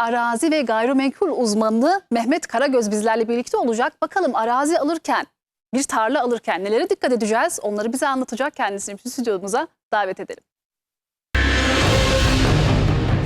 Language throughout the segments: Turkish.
arazi ve gayrimenkul uzmanı Mehmet Karagöz bizlerle birlikte olacak. Bakalım arazi alırken, bir tarla alırken nelere dikkat edeceğiz? Onları bize anlatacak kendisini stüdyomuza davet edelim.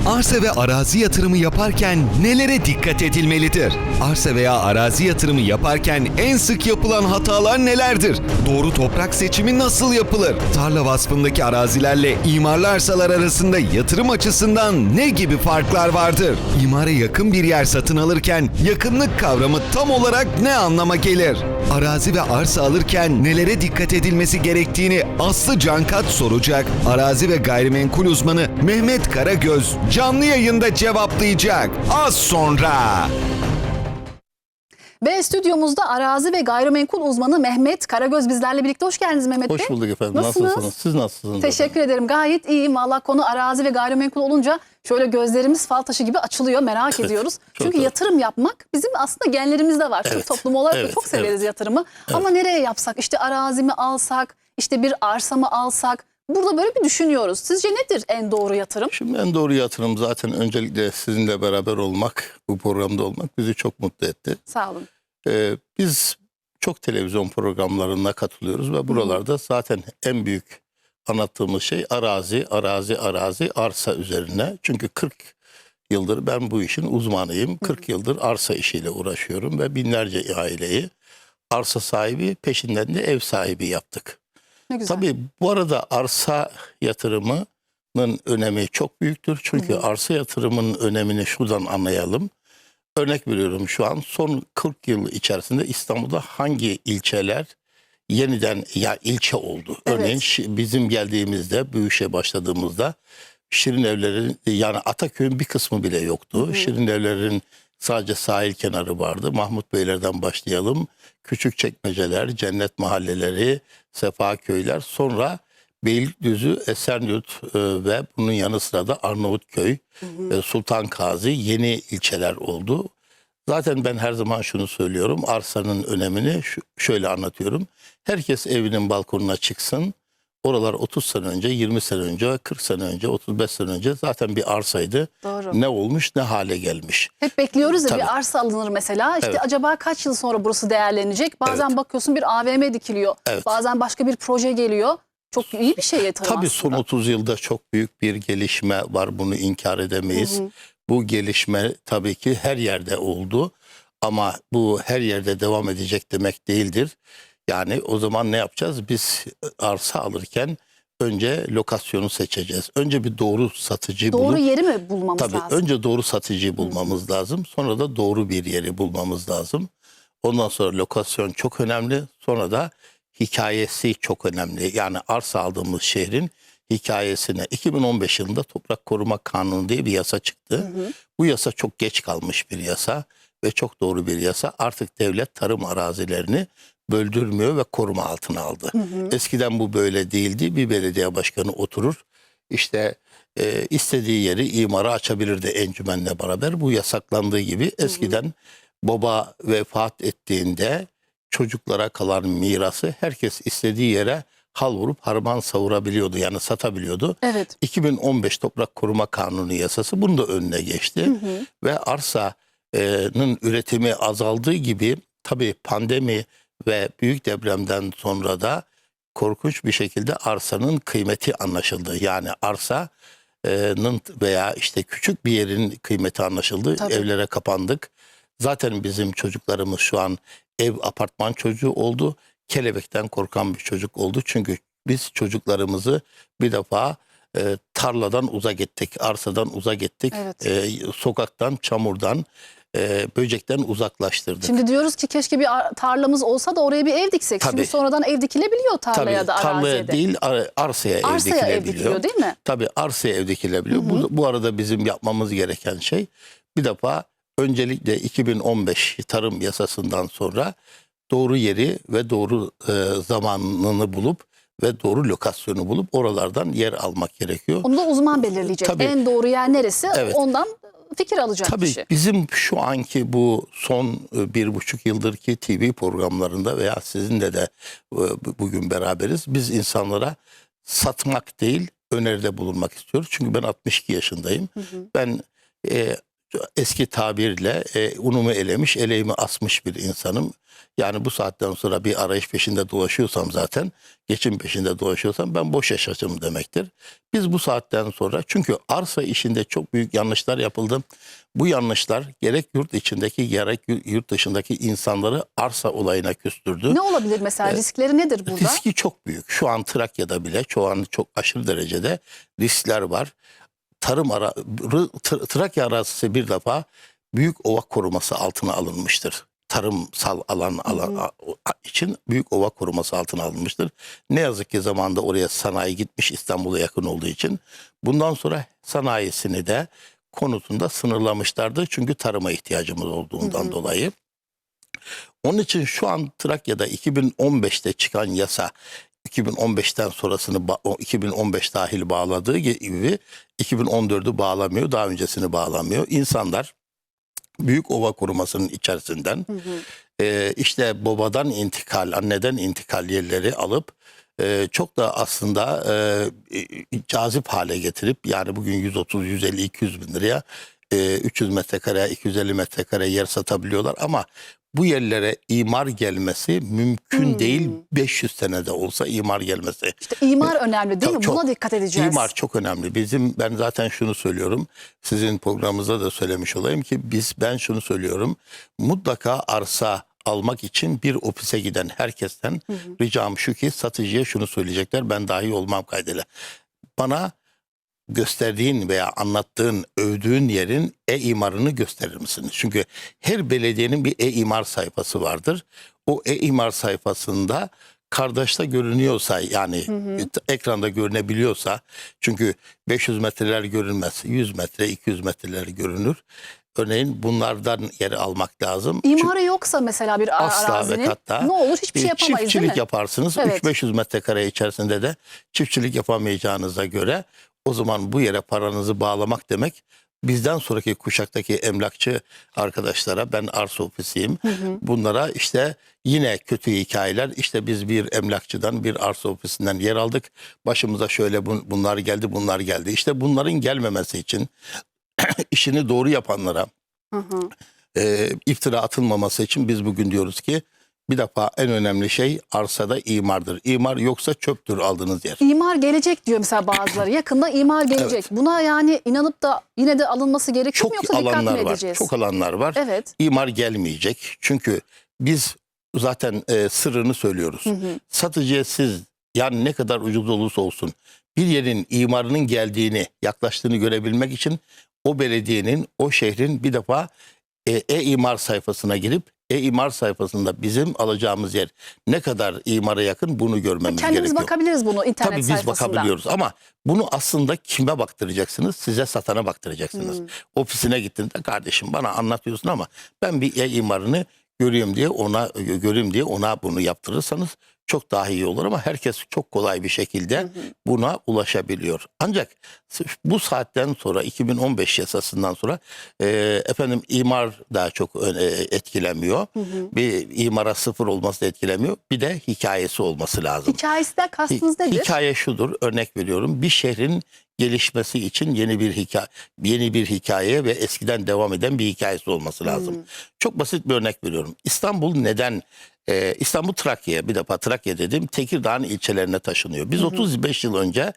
Arsa ve arazi yatırımı yaparken nelere dikkat edilmelidir? Arsa veya arazi yatırımı yaparken en sık yapılan hatalar nelerdir? Doğru toprak seçimi nasıl yapılır? Tarla vasfındaki arazilerle imarlı arsalar arasında yatırım açısından ne gibi farklar vardır? İmara yakın bir yer satın alırken yakınlık kavramı tam olarak ne anlama gelir? Arazi ve arsa alırken nelere dikkat edilmesi gerektiğini Aslı Cankat soracak. Arazi ve gayrimenkul uzmanı Mehmet Karagöz canlı yayında cevaplayacak. Az sonra. Ve stüdyomuzda arazi ve gayrimenkul uzmanı Mehmet Karagöz bizlerle birlikte. Hoş geldiniz Mehmet Bey. Hoş bulduk efendim. Nasılsınız? Nasılsınız? Siz nasılsınız? Teşekkür ederim. Gayet iyiyim. Valla konu arazi ve gayrimenkul olunca şöyle gözlerimiz fal taşı gibi açılıyor. Merak Evet, ediyoruz. çok Çünkü doğru. yatırım yapmak bizim aslında genlerimizde var. Evet, toplumu olarak da evet, çok severiz evet. yatırımı. Ama nereye yapsak? İşte arazi mi alsak? İşte bir arsa mı alsak? Burada böyle bir düşünüyoruz. Sizce nedir en doğru yatırım? Şimdi en doğru yatırım zaten öncelikle sizinle beraber olmak, bu programda olmak bizi çok mutlu etti. Sağ olun. Ee, biz çok televizyon programlarına katılıyoruz ve buralarda zaten en büyük anlattığımız şey arazi, arazi, arazi, arsa üzerine. Çünkü 40 yıldır ben bu işin uzmanıyım. 40 yıldır arsa işiyle uğraşıyorum ve binlerce aileyi arsa sahibi peşinden de ev sahibi yaptık. Ne güzel. Tabii bu arada arsa yatırımının önemi çok büyüktür. Çünkü arsa yatırımının önemini şuradan anlayalım. Örnek veriyorum şu an son 40 yıl içerisinde İstanbul'da hangi ilçeler yeniden ya ilçe oldu? Evet. Örneğin bizim geldiğimizde işe başladığımızda Şirin evlerin yani Ataköy'ün bir kısmı bile yoktu. Şirin evlerin sadece sahil kenarı vardı. Mahmut Beyler'den başlayalım. Küçük çekmeceler, cennet mahalleleri, sefa köyler. Sonra Beylikdüzü, Esenyurt e, ve bunun yanı sıra da Arnavutköy, e, Sultan Gazi yeni ilçeler oldu. Zaten ben her zaman şunu söylüyorum. Arsanın önemini şöyle anlatıyorum. Herkes evinin balkonuna çıksın. Oralar 30 sene önce, 20 sene önce, 40 sene önce, 35 sene önce zaten bir arsaydı. Doğru. Ne olmuş, ne hale gelmiş. Hep bekliyoruz ya Tabii. bir arsa alınır mesela. İşte Evet. acaba kaç yıl sonra burası değerlenecek? Bazen Evet. bakıyorsun bir AVM dikiliyor. Evet. Bazen başka bir proje geliyor. Çok iyi bir şey yatırım Tabii aslında. son 30 yılda çok büyük bir gelişme var. Bunu inkar edemeyiz. Bu gelişme tabii ki her yerde oldu. Ama bu her yerde devam edecek demek değildir. Yani o zaman ne yapacağız? Biz arsa alırken önce lokasyonu seçeceğiz. Önce bir doğru satıcı Doğru bulup yeri mi bulmamız Tabii lazım? önce doğru satıcıyı bulmamız lazım. Sonra da doğru bir yeri bulmamız lazım. Ondan sonra lokasyon çok önemli. Sonra da hikayesi çok önemli. Yani arsa aldığımız şehrin hikayesine 2015 yılında Toprak Koruma Kanunu diye bir yasa çıktı. Bu yasa çok geç kalmış bir yasa ve çok doğru bir yasa. Artık devlet tarım arazilerini böldürmüyor ve koruma altına aldı. Eskiden bu böyle değildi. Bir belediye başkanı oturur işte e, istediği yeri imara açabilirdi encümenle beraber. Bu yasaklandığı gibi eskiden baba vefat ettiğinde çocuklara kalan mirası herkes istediği yere hal vurup harman savurabiliyordu yani satabiliyordu. Evet. 2015 Toprak Koruma Kanunu yasası bunun da önüne geçti. Ve arsanın üretimi azaldığı gibi tabii pandemi ve büyük depremden sonra da korkunç bir şekilde arsanın kıymeti anlaşıldı. Yani arsanın veya işte küçük bir yerin kıymeti anlaşıldı. Tabii. Evlere kapandık. Zaten bizim çocuklarımız şu an ev apartman çocuğu oldu. Kelebekten korkan bir çocuk oldu. Çünkü biz çocuklarımızı bir defa e, tarladan uzak ettik, arsadan uzak ettik, Evet. e, sokaktan, çamurdan, e, böcekten uzaklaştırdık. Şimdi diyoruz ki keşke bir ar- tarlamız olsa da oraya bir ev diksek. Şimdi Tabii. sonradan ev dikilebiliyor tarlaya Tabii da tarlaya araziye de. değil ar- arsaya, Arsaya ev ev dikilebiliyor. dikiliyor değil mi? Tabii arsaya ev dikilebiliyor. Bu, bu arada bizim yapmamız gereken şey bir defa öncelikle 2015 tarım yasasından sonra doğru yeri ve doğru e, zamanını bulup ve doğru lokasyonu bulup oralardan yer almak gerekiyor. Onu da uzman belirleyecek. Tabii. En doğru yer neresi? Evet. Ondan fikir alacak Tabii kişi. bizim şu anki bu son e, bir buçuk yıldır ki TV programlarında veya sizinle de e, bu- bugün beraberiz. Biz insanlara satmak değil öneride bulunmak istiyoruz. Çünkü ben 62 yaşındayım. Ben e, eski tabirle e, unumu elemiş, eleğimi asmış bir insanım. Yani bu saatten sonra bir arayış peşinde dolaşıyorsam zaten, geçim peşinde dolaşıyorsam ben boş yaşadım demektir. Biz bu saatten sonra çünkü arsa işinde çok büyük yanlışlar yapıldı. Bu yanlışlar gerek yurt içindeki gerek yurt dışındaki insanları arsa olayına küstürdü. Ne olabilir mesela? Riskleri nedir burada? Riski çok büyük. Şu an Trakya'da bile şu an çok aşırı derecede riskler var. Tarım ara Trakya arazisi bir defa büyük ova koruması altına alınmıştır. Tarımsal alan, alan için büyük ova koruması altına alınmıştır. Ne yazık ki zamanda oraya sanayi gitmiş İstanbul'a yakın olduğu için. Bundan sonra sanayisini de konutunda sınırlamışlardı. Çünkü tarıma ihtiyacımız olduğundan dolayı. Onun için şu an Trakya'da 2015'te çıkan yasa 2015'ten sonrasını ba- o 2015 dahil bağladığı gibi 2014'ü bağlamıyor, daha öncesini bağlamıyor. İnsanlar büyük ova korumasının içerisinden e, işte babadan intikal, anneden intikal yerleri alıp e, çok da aslında e, e, cazip hale getirip yani bugün 130, 150, 200 bin liraya e, 300 metrekare, 250 metrekare yer satabiliyorlar ama bu yerlere imar gelmesi mümkün değil. 500 senede olsa imar gelmesi. İşte imar önemli değil mi? Çok- Buna dikkat edeceğiz. İmar çok önemli. Bizim ben zaten şunu söylüyorum. Sizin programınızda da söylemiş olayım ki biz ben şunu söylüyorum. Mutlaka arsa almak için bir ofise giden herkesten ricam şu ki satıcıya şunu söyleyecekler. Ben dahi olmam kaydıyla. Bana gösterdiğin veya anlattığın, övdüğün yerin e-imarını gösterir misiniz? Çünkü her belediyenin bir e-imar sayfası vardır. O e-imar sayfasında kardeşte görünüyorsa yani ekranda görünebiliyorsa çünkü 500 metreler görünmez. 100 metre, 200 metreler görünür. Örneğin bunlardan yeri almak lazım. Çünkü- İmarı yoksa mesela bir Asla ve arazinin katta. ne olur hiçbir şey E, yapamayız Çiftçilik değil mi? yaparsınız. Evet. 3-500 metrekare içerisinde de çiftçilik yapamayacağınıza göre o zaman bu yere paranızı bağlamak demek bizden sonraki kuşaktaki emlakçı arkadaşlara ben arsa ofisiyim. Bunlara işte yine kötü hikayeler işte biz bir emlakçıdan bir arsa ofisinden yer aldık. Başımıza şöyle bun- bunlar geldi bunlar geldi. İşte bunların gelmemesi için işini doğru yapanlara Hı hı. e, iftira atılmaması için biz bugün diyoruz ki bir defa en önemli şey arsada imardır. İmar yoksa çöptür aldığınız yer. İmar gelecek diyor mesela bazıları. Yakında imar gelecek. Evet. Buna yani inanıp da yine de alınması gerekiyor Çok mu yoksa dikkat alanlar mi var. edeceğiz? Çok alanlar var. Evet. İmar gelmeyecek. Çünkü biz zaten e, sırrını söylüyoruz. Satıcıya siz yani ne kadar ucuz olursa olsun bir yerin imarının geldiğini, yaklaştığını görebilmek için o belediyenin, o şehrin bir defa e, e-imar sayfasına girip e-imar sayfasında bizim alacağımız yer ne kadar imara yakın bunu görmemiz Kendimiz gerekiyor. bakabiliriz bunu internet Tabii biz sayfasında. bakabiliyoruz ama bunu aslında kime baktıracaksınız? Size satana baktıracaksınız. Hmm. Ofisine gittiğinde kardeşim bana anlatıyorsun ama ben bir e-imarını göreyim diye ona göreyim diye ona bunu yaptırırsanız çok daha iyi olur ama herkes çok kolay bir şekilde buna ulaşabiliyor. Ancak bu saatten sonra 2015 yasasından sonra e, efendim imar daha çok e, etkilemiyor. Bir imara sıfır olması da etkilemiyor. Bir de hikayesi olması lazım. Hikayesinden kastınız nedir? Hikaye şudur, örnek veriyorum. Bir şehrin gelişmesi için yeni bir hikaye, yeni bir hikaye ve eskiden devam eden bir hikayesi olması lazım. Çok basit bir örnek veriyorum. İstanbul neden e, İstanbul Trakya'ya bir defa Trakya dedim Tekirdağ'ın ilçelerine taşınıyor. Biz 35 yıl önce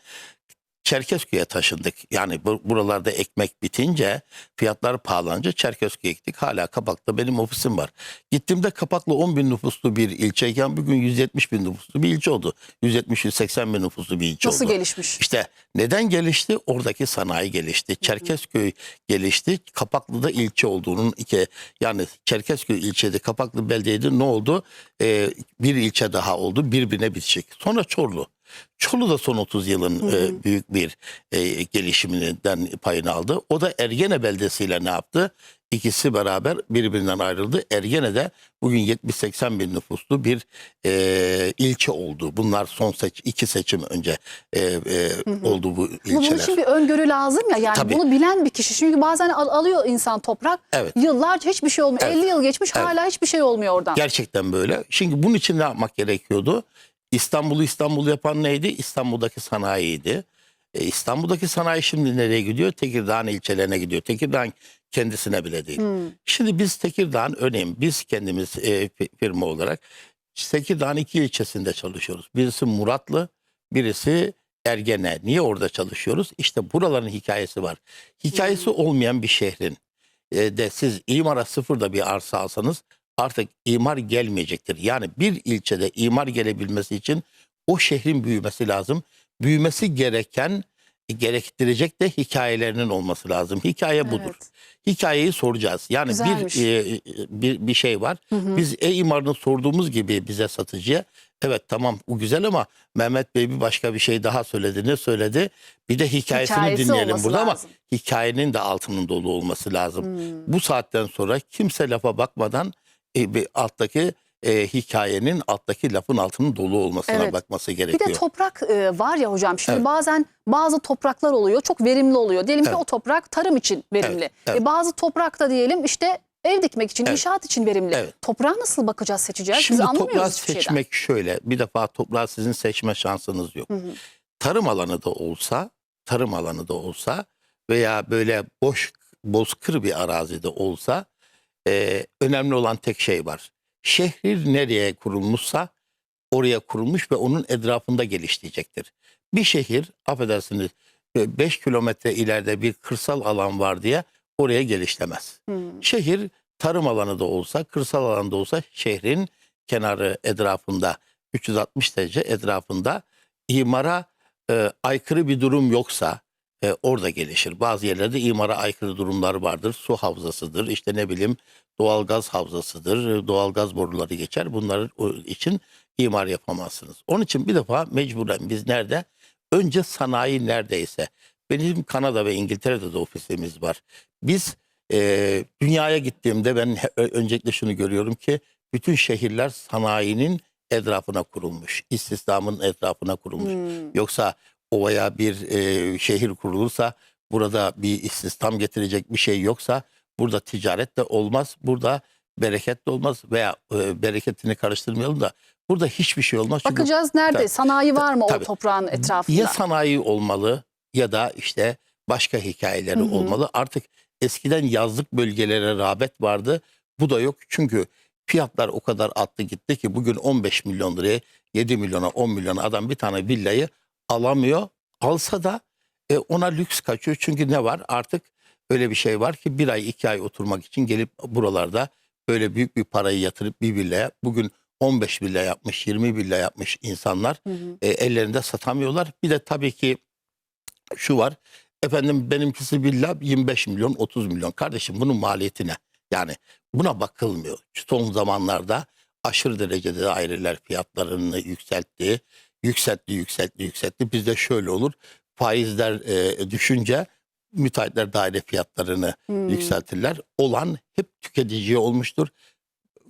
Çerkezköy'e taşındık. Yani bu- buralarda ekmek bitince fiyatlar pahalanınca Çerkezköy'e gittik. Hala Kapak'ta benim ofisim var. Gittiğimde Kapaklı 10 bin nüfuslu bir ilçeyken bugün 170 bin nüfuslu bir ilçe oldu. 170-180 bin nüfuslu bir ilçe Nasıl oldu. gelişmiş? İşte neden gelişti? Oradaki sanayi gelişti. Çerkezköy gelişti. Kapaklı'da ilçe olduğunun iki yani Çerkezköy ilçede Kapaklı beldeydi. Ne oldu? Ee, bir ilçe daha oldu. Birbirine bitecek. Sonra Çorlu. Çorlu da son 30 yılın e, büyük bir e, gelişiminden payını aldı. O da Ergene beldesiyle ne yaptı? İkisi beraber birbirinden ayrıldı. Ergene de bugün 70-80 bin nüfuslu bir e, ilçe oldu. Bunlar son seç iki seçim önce e, e, oldu bu Ama bunun ilçeler. için bir öngörü lazım ya. Yani Tabii. bunu bilen bir kişi. Çünkü bazen al- alıyor insan toprak. Evet. Yıllarca hiçbir şey olmuyor. Evet. 50 yıl geçmiş Evet. hala hiçbir şey olmuyor oradan. Gerçekten böyle. Şimdi bunun için ne yapmak gerekiyordu? İstanbul'u İstanbul yapan neydi? İstanbul'daki sanayiydi. E, İstanbul'daki sanayi şimdi nereye gidiyor? Tekirdağ'ın ilçelerine gidiyor. Tekirdağ'ın kendisine bile değil. Hmm. Şimdi biz Tekirdağ'ın örneğin biz kendimiz e, fi- firma olarak Tekirdağ'ın iki ilçesinde çalışıyoruz. Birisi Muratlı, birisi Ergene. Niye orada çalışıyoruz? İşte buraların hikayesi var. Hikayesi olmayan bir şehrin e, de siz imara sıfırda bir arsa alsanız artık imar gelmeyecektir. Yani bir ilçede imar gelebilmesi için o şehrin büyümesi lazım. Büyümesi gereken gerektirecek de hikayelerinin olması lazım. Hikaye budur. Evet. Hikayeyi soracağız. Yani Güzelmiş. bir, e, bir bir şey var. Biz e-imarını sorduğumuz gibi bize satıcıya evet tamam bu güzel ama Mehmet Bey bir başka bir şey daha söyledi. Ne söyledi? Bir de hikayesini Hikayesi dinleyelim burada lazım. ama hikayenin de altının dolu olması lazım. Hmm. Bu saatten sonra kimse lafa bakmadan e, bir alttaki e, hikayenin alttaki lafın altının dolu olmasına Evet. bakması Bir gerekiyor. de toprak e, var ya hocam şimdi Evet. bazen bazı topraklar oluyor çok verimli oluyor. Diyelim ki Evet. o toprak tarım için verimli. Evet, evet. E, bazı toprakta diyelim işte ev dikmek için, Evet. inşaat için verimli. Evet. Toprağa nasıl bakacağız, seçeceğiz? Şimdi Biz toprağı seçmek şöyle. Bir defa toprağı sizin seçme şansınız yok. Hı hı. Tarım alanı da olsa, tarım alanı da olsa veya böyle boş bozkır bir arazide olsa e, önemli olan tek şey var. Şehir nereye kurulmuşsa oraya kurulmuş ve onun etrafında geliştirecektir. Bir şehir affedersiniz 5 kilometre ileride bir kırsal alan var diye oraya gelişlemez. Hı. Şehir tarım alanı da olsa, kırsal alanda olsa şehrin kenarı etrafında 360 derece etrafında imara e, aykırı bir durum yoksa e, orada gelişir. Bazı yerlerde imara aykırı durumlar vardır. Su havzasıdır, işte ne bileyim doğalgaz havzasıdır, doğalgaz boruları geçer. Bunlar için imar yapamazsınız. Onun için bir defa mecburen biz nerede? Önce sanayi neredeyse. Benim Kanada ve İngiltere'de de ofisimiz var. Biz e, dünyaya gittiğimde ben öncelikle şunu görüyorum ki bütün şehirler sanayinin etrafına kurulmuş. İstihdamın etrafına kurulmuş. Hmm. Yoksa ovaya bir e, şehir kurulursa burada bir istihdam getirecek bir şey yoksa burada ticaret de olmaz. Burada bereket de olmaz veya e, bereketini karıştırmayalım da burada hiçbir şey olmaz. Çünkü Bakacağız nerede? Tabii. Sanayi var mı o Tabii. toprağın etrafında? ya sanayi olmalı ya da işte başka hikayeleri Hı hı. olmalı. Artık eskiden yazlık bölgelere rağbet vardı. Bu da yok çünkü fiyatlar o kadar attı gitti ki bugün 15 milyon liraya 7 milyona 10 milyona adam bir tane villayı alamıyor. Alsa da e, ona lüks kaçıyor. Çünkü ne var artık öyle bir şey var ki bir ay iki ay oturmak için gelip buralarda böyle büyük bir parayı yatırıp bir villaya bugün 15 villa yapmış 20 villa yapmış insanlar Hı hı. e, ellerinde satamıyorlar. Bir de tabii ki şu var. Efendim benimkisi villa 25 milyon 30 milyon. Kardeşim bunun maliyeti ne? Yani buna bakılmıyor. Son zamanlarda aşırı derecede daireler fiyatlarını yükseltti. Yükseltti, yükseltti, yükseltti. Bizde şöyle olur. Faizler e, düşünce müteahhitler daire fiyatlarını Hmm. yükseltirler. Olan hep tüketiciye olmuştur.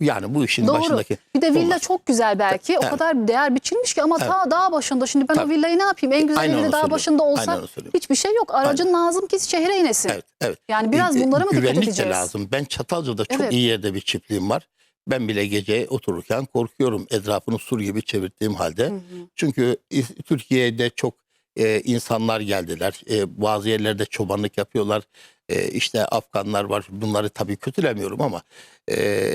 Yani bu işin Doğru. başındaki Bir de villa olmaz. çok güzel belki. O Evet. kadar değer biçilmiş ki ama Evet. ta dağ başında. Şimdi ben o Tabii. villayı ne yapayım? En güzel Aynen dağ söylüyorum. başında olsa Aynen hiçbir şey yok. Aracın lazım ki şehre inesin. Evet, evet. Yani biraz bunlara mı dikkat Güvenlik edeceğiz? de lazım. Ben Çatalca'da çok Evet. iyi yerde bir çiftliğim var. Ben bile gece otururken korkuyorum etrafını sur gibi çevirdiğim halde. Hı hı. Çünkü Türkiye'de çok e, insanlar geldiler. E, bazı yerlerde çobanlık yapıyorlar. E, işte Afganlar var. Bunları tabii kötülemiyorum ama e,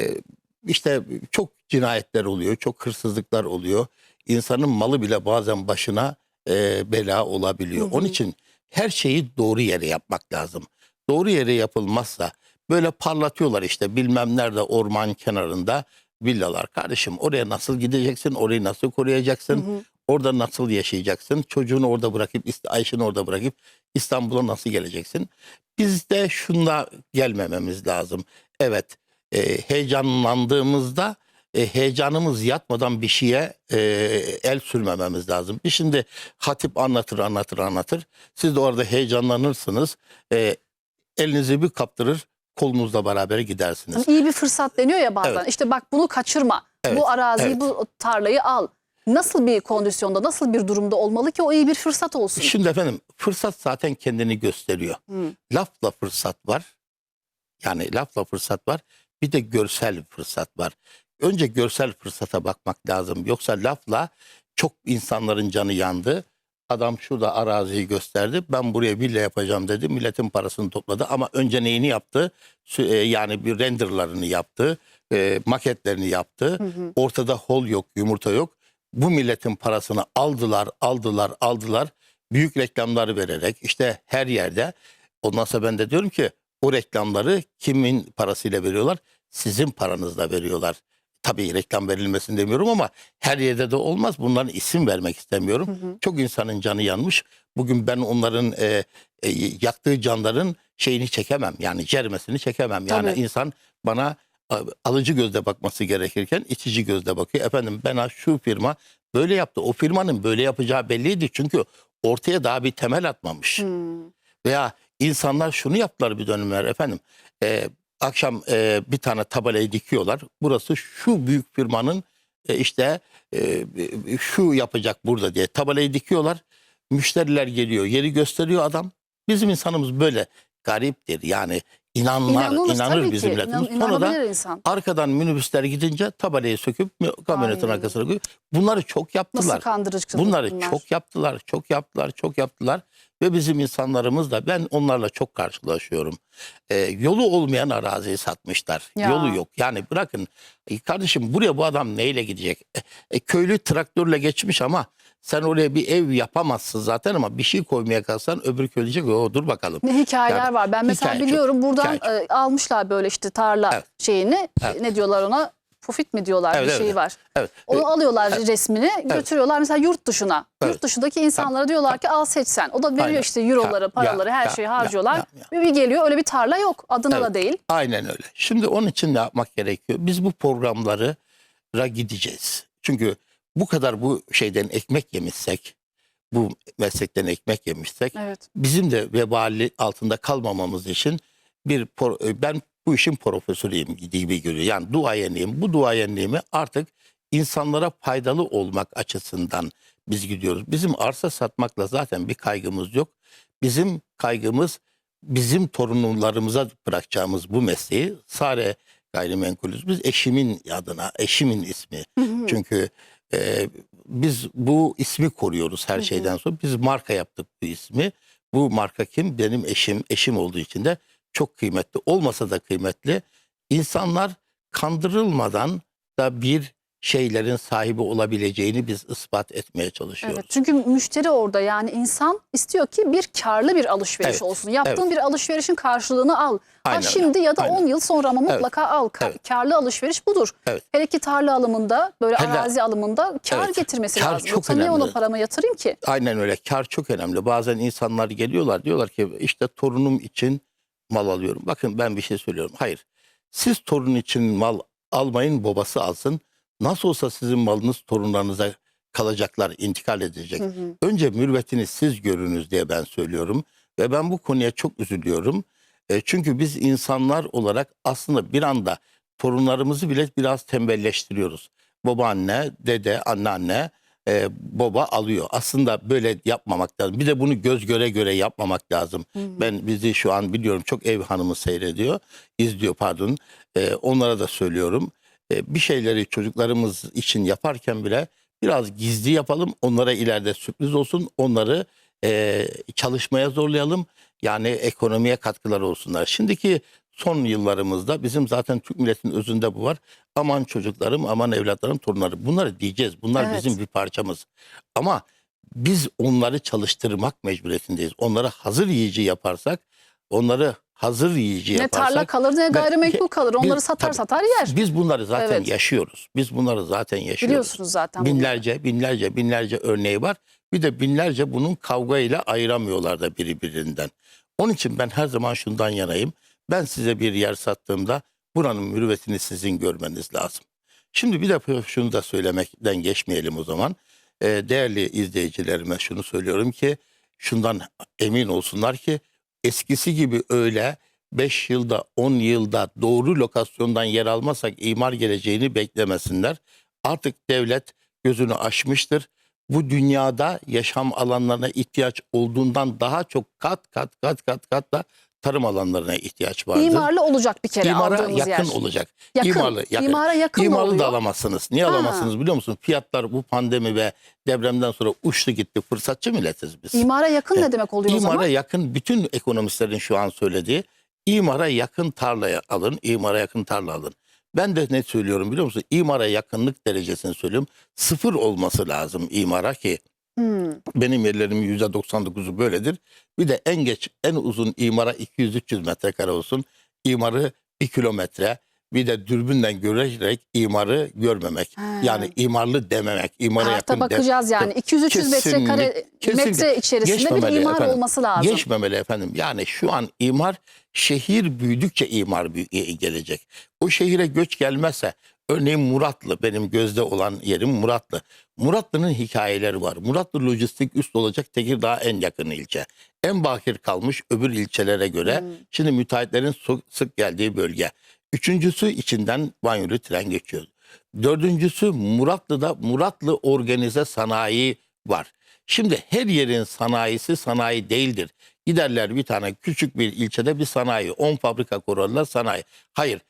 işte çok cinayetler oluyor. Çok hırsızlıklar oluyor. İnsanın malı bile bazen başına e, bela olabiliyor. Hı hı. Onun için her şeyi doğru yere yapmak lazım. Doğru yere yapılmazsa böyle parlatıyorlar işte bilmem nerede orman kenarında villalar. Kardeşim oraya nasıl gideceksin? Orayı nasıl koruyacaksın? Hı hı. Orada nasıl yaşayacaksın? Çocuğunu orada bırakıp, Ayşe'ni orada bırakıp İstanbul'a nasıl geleceksin? Biz de şunla gelmememiz lazım. Evet, e, heyecanlandığımızda e, heyecanımız yatmadan bir şeye e, el sürmememiz lazım. Şimdi hatip anlatır, anlatır, anlatır. Siz de orada heyecanlanırsınız. E, elinizi bir kaptırır, kolunuzla beraber gidersiniz. İyi bir fırsat deniyor ya bazen. Evet. İşte bak bunu kaçırma. Evet, Bu araziyi, evet. bu tarlayı al. Nasıl bir kondisyonda, nasıl bir durumda olmalı ki o iyi bir fırsat olsun? Şimdi efendim fırsat zaten kendini gösteriyor. Hı. Lafla fırsat var. Yani lafla fırsat var. Bir de görsel fırsat var. Önce görsel fırsata bakmak lazım. Yoksa lafla çok insanların canı yandı. Adam şurada araziyi gösterdi. Ben buraya villa yapacağım dedi. Milletin parasını topladı ama önce neyini yaptı? E, Yani bir renderlarını yaptı. e, maketlerini yaptı. Ortada hol yok, yumurta yok. Bu milletin parasını aldılar, aldılar, aldılar. Büyük reklamları vererek işte her yerde. Ondan sonra ben de diyorum ki o reklamları kimin parasıyla veriyorlar? Sizin paranızla veriyorlar. Tabii reklam verilmesini demiyorum ama her yerde de olmaz. Bunların isim vermek istemiyorum. Çok insanın canı yanmış. Bugün ben onların e, e, yaktığı canların şeyini çekemem. Yani cermesini çekemem. Yani Tabii. insan bana alıcı gözle bakması gerekirken itici gözle bakıyor. Efendim ben şu firma böyle yaptı. O firmanın böyle yapacağı belliydi. Çünkü ortaya daha bir temel atmamış. Hmm. Veya insanlar şunu yaptılar bir dönemler efendim. e, akşam e, bir tane tabelayı dikiyorlar. Burası şu büyük firmanın e, işte e, şu yapacak burada diye tabelayı dikiyorlar. Müşteriler geliyor, yeri gösteriyor adam. Bizim insanımız böyle gariptir. Yani inanlar, İnanılır inanır bizim ki. milletimiz. İnan, Sonra da insan. arkadan minibüsler gidince tabelayı söküp kamyonetin arkasına koyuyor. Bunları çok yaptılar. Nasıl kandırıcılık Bunları bunlar. çok yaptılar, çok yaptılar, çok yaptılar. Ve bizim insanlarımız da ben onlarla çok karşılaşıyorum. Ee, yolu olmayan araziyi satmışlar. Ya. Yolu yok. Yani bırakın e, kardeşim buraya bu adam neyle gidecek? E, e, köylü traktörle geçmiş ama sen oraya bir ev yapamazsın zaten ama bir şey koymaya kalksan öbür köylü diyecek o dur bakalım. Ne hikayeler Yani var. Ben mesela hikaye çok, biliyorum buradan e, almışlar böyle işte tarla Evet. şeyini. Evet. Ne diyorlar ona? Profit mi diyorlar Evet, bir evet, şey evet. var. Evet. Onu E, alıyorlar resmini götürüyorlar mesela yurt dışına. Evet. Yurt dışındaki insanlara diyorlar ki al seç sen. O da veriyor Aynen. işte euroları, paraları, ya, her şeyi ya, harcıyorlar. ya, ya. Bir geliyor öyle bir tarla yok. Adına da Evet. değil. Aynen öyle. Şimdi onun için ne yapmak gerekiyor? Biz bu programlara gideceğiz. Çünkü bu kadar bu şeyden ekmek yemişsek, bu meslekten ekmek yemişsek, Evet. bizim de vebali altında kalmamamız için bir ben bu işin profesörüyüm gibi görüyor. Yani duayeniyim. Bu duayenliğimi artık insanlara faydalı olmak açısından biz gidiyoruz. Bizim arsa satmakla zaten bir kaygımız yok. Bizim kaygımız bizim torunlarımıza bırakacağımız bu mesleği Sare gayrimenkulüz. Biz eşimin adına, eşimin ismi. Çünkü e, biz bu ismi koruyoruz her şeyden sonra. Biz marka yaptık bu ismi. Bu marka kim? Benim eşim. Eşim olduğu için de çok kıymetli. Olmasa da kıymetli. İnsanlar kandırılmadan da bir şeylerin sahibi olabileceğini biz ispat etmeye çalışıyoruz. Evet, çünkü müşteri orada yani insan istiyor ki bir karlı bir alışveriş Evet, olsun. Yaptığın evet. bir alışverişin karşılığını al. Aynen ha şimdi ya da aynen. 10 yıl sonra ama Evet, mutlaka al. Ka- evet. Karlı alışveriş budur. Evet. Hele ki tarla alımında böyle Hele- arazi alımında kar Evet, getirmesi kar lazım. çok Yoksa niye ona paramı yatırayım ki? Aynen öyle. Kar çok önemli. Bazen insanlar geliyorlar diyorlar ki işte torunum için mal alıyorum. Bakın ben bir şey söylüyorum. Hayır. Siz torun için mal almayın babası alsın. Nasıl olsa sizin malınız torunlarınıza kalacaklar, intikal edecek. Hı hı. Önce mürvetini siz görünüz diye ben söylüyorum. Ve ben bu konuya çok üzülüyorum. E, çünkü biz insanlar olarak aslında bir anda torunlarımızı bile biraz tembelleştiriyoruz. Babaanne, dede, anneanne, e, baba alıyor. Aslında böyle yapmamak lazım. Bir de bunu göz göre göre yapmamak lazım. Ben bizi şu an biliyorum çok ev hanımı seyrediyor, izliyor pardon. E, onlara da söylüyorum. E, bir şeyleri çocuklarımız için yaparken bile biraz gizli yapalım. Onlara ileride sürpriz olsun. Onları e, çalışmaya zorlayalım. Yani ekonomiye katkıları olsunlar. Şimdiki son yıllarımızda bizim zaten Türk milletinin özünde bu var. Aman çocuklarım, aman evlatlarım, torunlarım. Bunları diyeceğiz. Bunlar Evet. bizim bir parçamız. Ama biz onları çalıştırmak mecburiyetindeyiz. Onları hazır yiyici yaparsak, onları hazır yiyici Ne yaparsak... tarla kalır ne gayrimenkul kalır. Onları Biz- satar tabii. satar yer. Biz bunları zaten Evet. yaşıyoruz. Biz bunları zaten yaşıyoruz. Biliyorsunuz zaten. bunu. Binlerce, binlerce, binlerce örneği var. Bir de binlerce bunun kavgayla ayıramıyorlar da birbirinden. Onun için ben her zaman şundan yanayım. Ben size bir yer sattığımda buranın mürüvvetini sizin görmeniz lazım. Şimdi bir de şunu da söylemekten geçmeyelim o zaman. Ee, değerli izleyicilerime şunu söylüyorum ki şundan emin olsunlar ki eskisi gibi öyle 5 yılda 10 yılda doğru lokasyondan yer almasak imar geleceğini beklemesinler. Artık devlet gözünü açmıştır. Bu dünyada yaşam alanlarına ihtiyaç olduğundan daha çok kat kat kat kat kat da tarım alanlarına ihtiyaç vardır. İmarlı olacak bir kere İmara aldığımız yakın yer. olacak. Yakın. İmarlı, yakın. İmara yakın İmarlı da oluyor? alamazsınız. Niye Ha. alamazsınız biliyor musun? Fiyatlar bu pandemi ve depremden sonra uçtu gitti. Fırsatçı milletiz biz. İmara yakın ne demek oluyor o İmara zaman? yakın bütün ekonomistlerin şu an söylediği imara yakın tarlaya alın, imara yakın tarla alın. Ben de ne söylüyorum biliyor musun? İmara yakınlık derecesini söylüyorum. Sıfır olması lazım imara ki Hmm. benim yerlerimin %99'u böyledir. Bir de en geç en uzun imara 200-300 metrekare olsun. İmarı 1 kilometre. Bir de dürbünden görerek imarı görmemek. Ha. Yani imarlı dememek. İmara Karta yakın de- bakacağız yani. 200-300 metrekare metre içerisinde bir Geçmemeli imar efendim. olması lazım. Geçmemeli efendim. Yani şu an imar şehir büyüdükçe imar büyü- gelecek. O şehire göç gelmezse örneğin Muratlı benim gözde olan yerim Muratlı. Muratlı'nın hikayeleri var. Muratlı lojistik üst olacak Tekirdağ en yakın ilçe. En bakir kalmış öbür ilçelere göre Hmm. şimdi müteahhitlerin sık geldiği bölge. Üçüncüsü içinden banyolu tren geçiyor. Dördüncüsü Muratlı'da Muratlı organize sanayi var. Şimdi her yerin sanayisi sanayi değildir. Giderler bir tane küçük bir ilçede bir sanayi, 10 fabrika kurarlar sanayi. Hayır.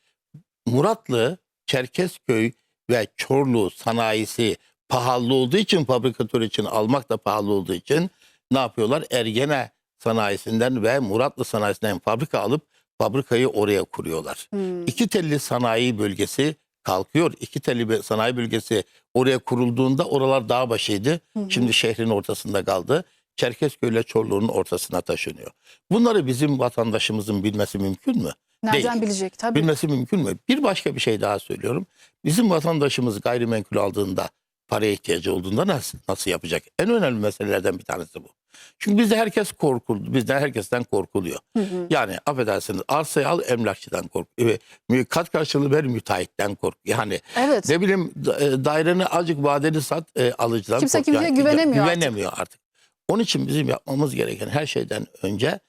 Muratlı, Çerkezköy ve Çorlu sanayisi pahalı olduğu için fabrikatör için almak da pahalı olduğu için ne yapıyorlar? Ergene sanayisinden ve Muratlı sanayisinden fabrika alıp fabrikayı oraya kuruyorlar. Hmm. İki telli sanayi bölgesi kalkıyor. İki telli sanayi bölgesi oraya kurulduğunda oralar dağ başıydı. Şimdi şehrin ortasında kaldı. Çerkezköy ile Çorlu'nun ortasına taşınıyor. Bunları bizim vatandaşımızın bilmesi mümkün mü? Nereden Değil. bilecek tabii. Bilmesi mümkün mü? Bir başka bir şey daha söylüyorum. Bizim vatandaşımız gayrimenkul aldığında paraya ihtiyacı olduğunda nasıl, nasıl yapacak? En önemli meselelerden bir tanesi bu. Çünkü bizde herkes korkuldu. Bizden herkesten korkuluyor. Hı hı. Yani affedersiniz arsayı al emlakçıdan kork. E, kat karşılığı ver müteahhitten kork. Yani Evet. ne bileyim e, daireni azıcık vadeli sat e, alıcıdan Kimse kork. kimseye güvenemiyor artık. Güvenemiyor artık. Onun için bizim yapmamız gereken her şeyden önce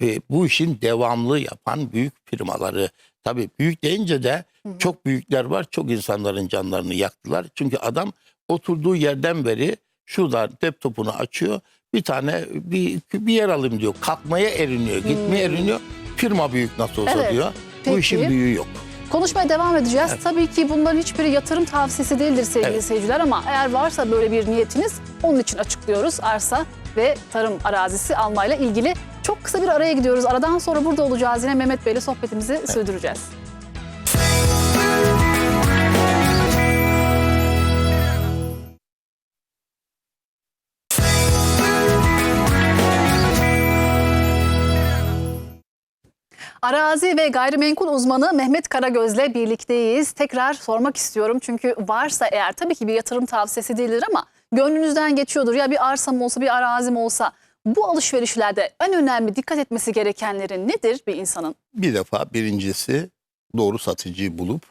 e, bu işin devamlı yapan büyük firmaları. Tabii büyük deyince de çok büyükler var. Çok insanların canlarını yaktılar. Çünkü adam oturduğu yerden beri şurada laptopunu açıyor. Bir tane bir, bir yer alayım diyor. Kalkmaya eriniyor. Gitmeye eriniyor. Firma büyük nasıl olsa. Evet, diyor. peki. Bu işin büyüğü yok. Konuşmaya devam edeceğiz. Evet. Tabii ki bunların hiçbiri yatırım tavsiyesi değildir sevgili Evet. seyirciler ama eğer varsa böyle bir niyetiniz onun için açıklıyoruz. Arsa ve tarım arazisi almayla ilgili çok kısa bir araya gidiyoruz. Aradan sonra burada olacağız. Yine Mehmet Bey'le sohbetimizi sürdüreceğiz. Arazi ve gayrimenkul uzmanı Mehmet Karagöz'le birlikteyiz. Tekrar sormak istiyorum çünkü varsa eğer tabii ki bir yatırım tavsiyesi değildir ama gönlünüzden geçiyordur. Ya bir arsam olsa bir arazim olsa bu alışverişlerde en önemli dikkat etmesi gerekenlerin nedir bir insanın? Bir defa birincisi doğru satıcıyı bulup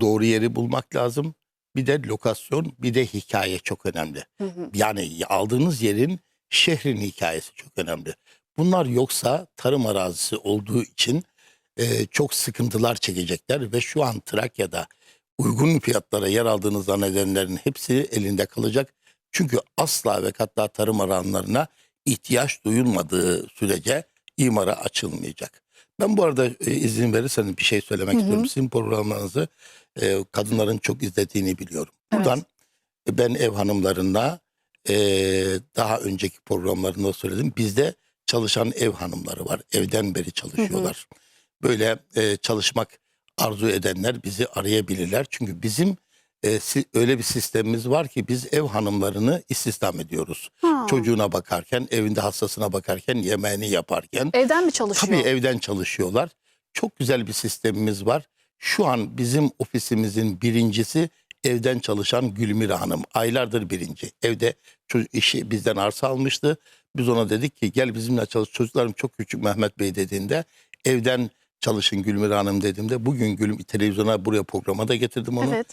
doğru yeri bulmak lazım. Bir de lokasyon, bir de hikaye çok önemli. Hı hı. Yani aldığınız yerin şehrin hikayesi çok önemli. Bunlar yoksa tarım arazisi olduğu için e, çok sıkıntılar çekecekler ve şu an Trakya'da uygun fiyatlara yer aldığınız zannedenlerin hepsi elinde kalacak. Çünkü asla ve hatta tarım alanlarına ihtiyaç duyulmadığı sürece imara açılmayacak. Ben bu arada e, izin verirseniz bir şey söylemek Hı hı. istiyorum. Sizin programlarınızı e, kadınların çok izlediğini biliyorum. Evet. Buradan e, ben ev hanımlarına e, daha önceki programlarında söyledim. Bizde çalışan ev hanımları var. Evden beri çalışıyorlar. Böyle e, çalışmak arzu edenler bizi arayabilirler. Çünkü bizim e, si- öyle bir sistemimiz var ki biz ev hanımlarını istihdam ediyoruz. Ha, Çocuğuna bakarken, evinde hastasına bakarken, yemeğini yaparken. Evden mi çalışıyor? Tabii evden çalışıyorlar. Çok güzel bir sistemimiz var. Şu an bizim ofisimizin birincisi evden çalışan Gülmira Hanım. Aylardır birinci. Evde çocuk işi bizden arsa almıştı. Biz ona dedik ki gel bizimle çalış. Çocuklarım çok küçük Mehmet Bey dediğinde evden çalışın Gülmira Hanım dediğimde bugün Gülüm televizyona buraya programa da getirdim onu Evet.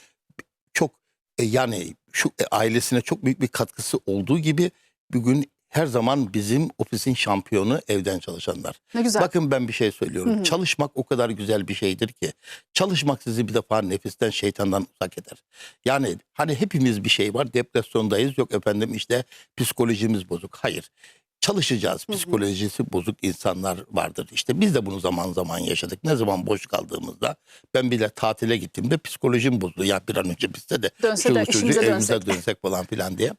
Çok e, yani şu e, ailesine çok büyük bir katkısı olduğu gibi bugün her zaman bizim ofisin şampiyonu evden çalışanlar. Ne güzel. Bakın ben bir şey söylüyorum. Hı hı. Çalışmak o kadar güzel bir şeydir ki. Çalışmak sizi bir defa nefisten, şeytandan uzak eder. Yani hani hepimiz bir şey var. Depresyondayız. Yok efendim işte psikolojimiz bozuk. Hayır. Çalışacağız. Psikolojisi bozuk insanlar vardır. İşte biz de bunu zaman zaman yaşadık. Ne zaman boş kaldığımızda ben bile tatile gittiğimde psikolojim bozuldu. Ya bir an önce bizde de Dönse de işimize evimize dönsek. falan filan diye.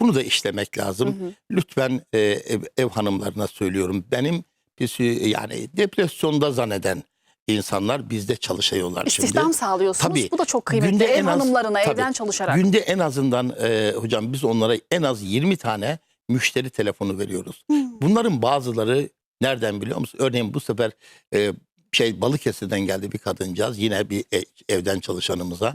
Bunu da işlemek lazım. Lütfen e, ev, ev hanımlarına söylüyorum. Benim psi- yani depresyonda zanneden insanlar bizde çalışıyorlar şimdi. İstihdam sağlıyorsunuz. Tabii. Bu da çok kıymetli. Günde Ev en az- hanımlarına tabii. evden çalışarak. Günde en azından e, hocam biz onlara en az 20 tane müşteri telefonu veriyoruz. Hmm. Bunların bazıları nereden biliyor musun? Örneğin bu sefer e, şey Balıkesir'den geldi bir kadıncağız yine bir e- evden çalışanımıza.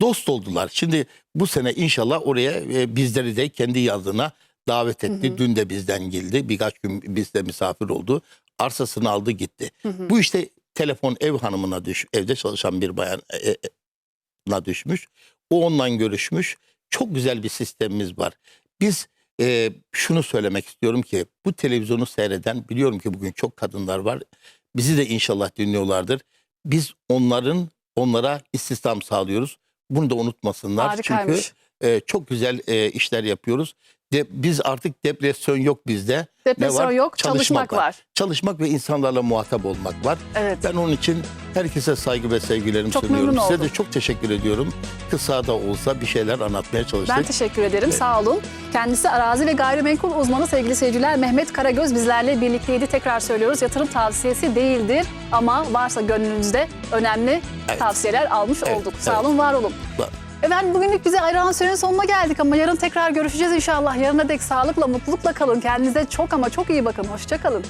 Dost oldular. Şimdi bu sene inşallah oraya e, bizleri de kendi yazına davet etti. Dün de bizden geldi. Birkaç gün bizde misafir oldu. Arsasını aldı gitti. Bu işte telefon ev hanımına düş, evde çalışan bir bayan e, e, düşmüş. O ondan görüşmüş. Çok güzel bir sistemimiz var. Biz e, şunu söylemek istiyorum ki bu televizyonu seyreden biliyorum ki bugün çok kadınlar var. Bizi de inşallah dinliyorlardır. Biz onların onlara istihdam sağlıyoruz. Bunu da unutmasınlar. Harikaymış. Çünkü e, çok güzel e, işler yapıyoruz. De, biz artık depresyon yok bizde. Depresyon ne var? yok, çalışmak var. Çalışmak ve insanlarla muhatap olmak var. Evet. Ben onun için herkese saygı ve sevgilerimi Çok sunuyorum. Size oldum. de çok teşekkür ediyorum. Kısa da olsa bir şeyler anlatmaya çalıştık. Ben teşekkür ederim. Sağ olun. Kendisi arazi ve gayrimenkul uzmanı sevgili seyirciler Mehmet Karagöz bizlerle birlikteydi. Tekrar söylüyoruz yatırım tavsiyesi değildir ama varsa gönlünüzde önemli Evet. tavsiyeler almış Evet, olduk. Sağ evet. olun, var olun. Ba- Efendim bugünlük bize ayıran sürenin sonuna geldik ama yarın tekrar görüşeceğiz inşallah. Yarına dek sağlıkla, mutlulukla kalın. Kendinize çok ama çok iyi bakın. Hoşça kalın.